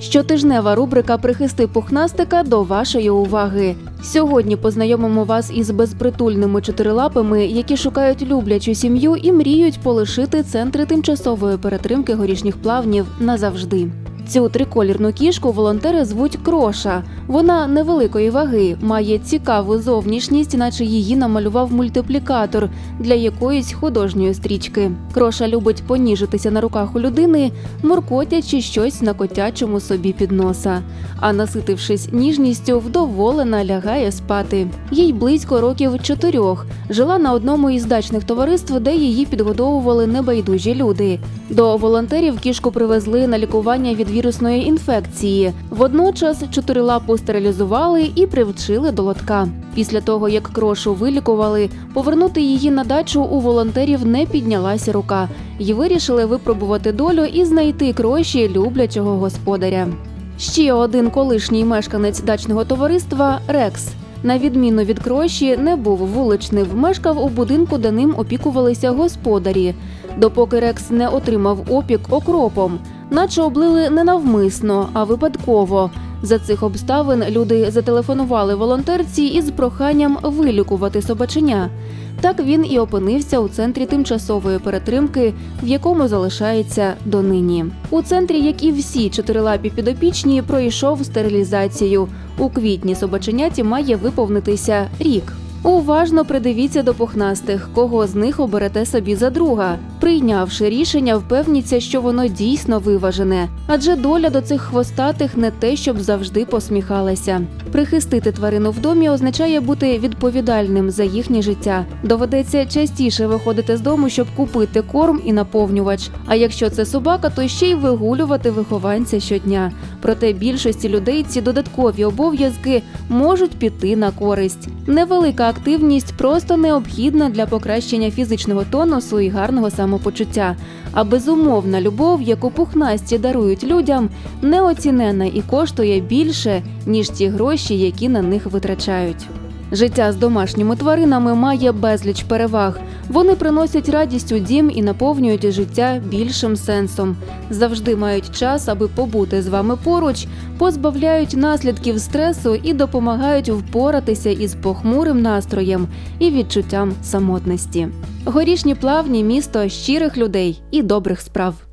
Щотижнева рубрика Прихисти пухнастика до вашої уваги. Сьогодні познайомимо вас із безпритульними чотирилапими, які шукають люблячу сім'ю і мріють полишити центри тимчасової перетримки горішніх плавнів назавжди. Цю триколірну кішку волонтери звуть Кроша. Вона невеликої ваги, має цікаву зовнішність, наче її намалював мультиплікатор для якоїсь художньої стрічки. Кроша любить поніжитися на руках у людини, муркотячи щось на котячому собі під носа. А наситившись ніжністю, вдоволена лягає спати. Їй близько років чотирьох. Жила на одному із дачних товариств, де її підгодовували небайдужі люди. До волонтерів кішку привезли на лікування від вірусної інфекції. Водночас чотирилапу стерилізували і привчили до лотка. Після того, як крошу вилікували, повернути її на дачу у волонтерів не піднялася рука, і вирішили випробувати долю і знайти кроші люблячого господаря. Ще один колишній мешканець дачного товариства Рекс. На відміну від кроші, не був вуличним, мешкав у будинку, де ним опікувалися господарі. Допоки Рекс не отримав опік окропом, наче облили не навмисно, а випадково. За цих обставин люди зателефонували волонтерці із проханням вилікувати собаченя. Так він і опинився у центрі тимчасової перетримки, в якому залишається донині. У центрі, як і всі чотирилапі підопічні, пройшов стерилізацію. У квітні собаченяті має виповнитися рік. Уважно придивіться до пухнастих, кого з них оберете собі за друга. Прийнявши рішення, впевніться, що воно дійсно виважене, адже доля до цих хвостатих не те, щоб завжди посміхалася. Прихистити тварину в домі означає бути відповідальним за їхнє життя. Доведеться частіше виходити з дому, щоб купити корм і наповнювач. А якщо це собака, то ще й вигулювати вихованця щодня. Проте більшості людей ці додаткові обов'язки можуть піти на користь. Невелика активність просто необхідна для покращення фізичного тонусу і гарного самопочуття. А безумовна любов, яку пухнасті дарують людям, неоцінена і коштує більше, ніж ті гроші, які на них витрачають. Життя з домашніми тваринами має безліч переваг. Вони приносять радість у дім і наповнюють життя більшим сенсом. Завжди мають час, аби побути з вами поруч, позбавляють наслідків стресу і допомагають впоратися із похмурим настроєм і відчуттям самотності. Горішні плавні місто щирих людей і добрих справ.